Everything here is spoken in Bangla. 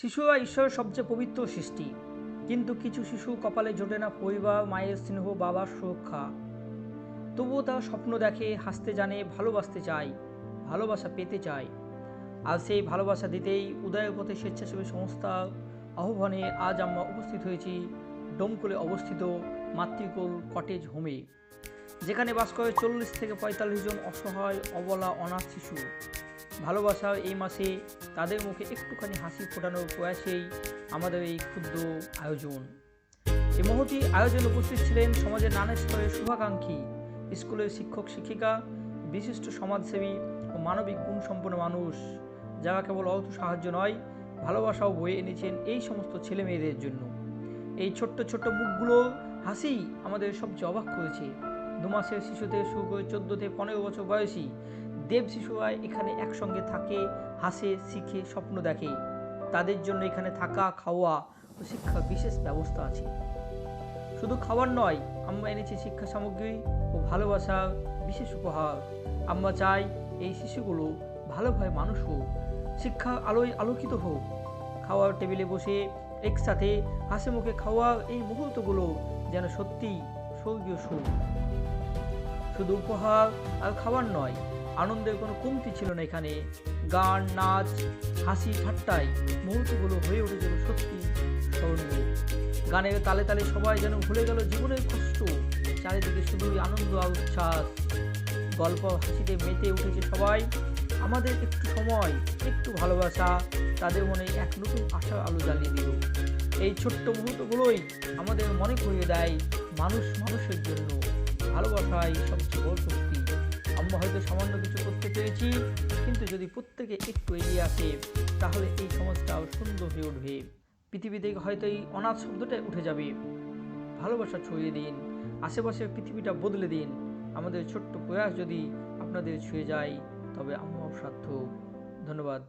শিশুরা ঈশ্বরের সবচেয়ে পবিত্র সৃষ্টি। কিন্তু কিছু শিশু কপালে জোটে না পরিবার, মায়ের স্নেহ, বাবার সুরক্ষা। তবুও তারা স্বপ্ন দেখে, হাসতে জানে, ভালোবাসতে চায়, ভালোবাসা পেতে চায়। আর সেই ভালোবাসা দিতেই উদয়ের পথে স্বেচ্ছাসেবী সংস্থা আহ্বানে আজ আমরা উপস্থিত হয়েছি ডোমকুলে অবস্থিত মাতৃকুল কটেজ হোমে, যেখানে বাস করে চল্লিশ থেকে পঁয়তাল্লিশ জন অসহায়, অবলা, অনাথ শিশু। ভালোবাসার এই মাসে তাদের মুখে একটুখানি হাসি ফোটানোর প্রয়াসেই আমাদের এই ক্ষুদ্র আয়োজন। এই মহতি আয়োজনে উপস্থিত ছিলেন সমাজের নানা স্তরের শুভাকাঙ্ক্ষী স্কুলের শিক্ষক, শিক্ষিকা, বিশিষ্ট সমাজসেবী ও মানবিক গুণসম্পন্ন মানুষ, যারা কেবল অর্থ সাহায্য নয়, ভালোবাসাও বয়ে এনেছেন এই সমস্ত ছেলে মেয়েদের জন্য। এই ছোট্ট ছোট্ট মুখগুলো হাসি আমাদের সবচেয়ে অবাক করেছে। দু মাসের শিশুতে শুরু করে চোদ্দোতে পনেরো বছর বয়সী দেব শিশুরা এখানে একসঙ্গে থাকে, হাসে, শিখে, স্বপ্ন দেখে। তাদের জন্য এখানে থাকা, খাওয়া ও শিক্ষার বিশেষ ব্যবস্থা আছে। শুধু খাবার নয় আমরা এনেছি শিক্ষা সামগ্রী ও ভালোবাসা বিশেষ উপহার। আমরা চাই এই শিশুগুলো ভালোভাবে মানুষ হোক, শিক্ষা আলোয় আলোকিত হোক। খাওয়ার টেবিলে বসে একসাথে হাসি মুখে খাওয়া এই মুহূর্তগুলো যেন সত্যি স্বর্গীয় সুখ। শুধু উপহার আর খাবার নয় আনন্দের কোনো কমতি ছিল না এখানে। গান, নাচ, হাসি, ঠাট্টায় মুহূর্তগুলো হয়ে উঠেছিল সত্যি স্মরণীয়। গানের তালে তালে সবাই যেন ভুলে গেল জীবনের কষ্ট। চারিদিকে শুধুই আনন্দ আর উচ্ছ্বাস। গল্প হাসিতে মেতে উঠেছে সবাই। আমাদের একটু সময়, একটু ভালোবাসা, তাদের মনে এক নতুন আশার আলো জ্বালিয়ে দিল। এই ছোট্ট মুহূর্তগুলোই আমাদের মনে করিয়ে দেয় মানুষ মানুষের জন্য। ভালোবাসাই সবচেয়ে বড় শক্তি। আমরা হয়তো সামান্য কিছু করতে পেরেছি, কিন্তু যদি প্রত্যেকে একটু এগিয়ে আসে, তাহলে এই সমাজটাও সুন্দর হয়ে উঠবে। পৃথিবী থেকে হয়তো এই অনাথ শব্দটাই উঠে যাবে। ভালোবাসা ছড়িয়ে দিন আশেপাশে পৃথিবীটা বদলে দিন। আমাদের ছোট্ট প্রয়াস যদি আপনাদের ছুঁয়ে যায়, তবে আমরাও সার্থক। ধন্যবাদ।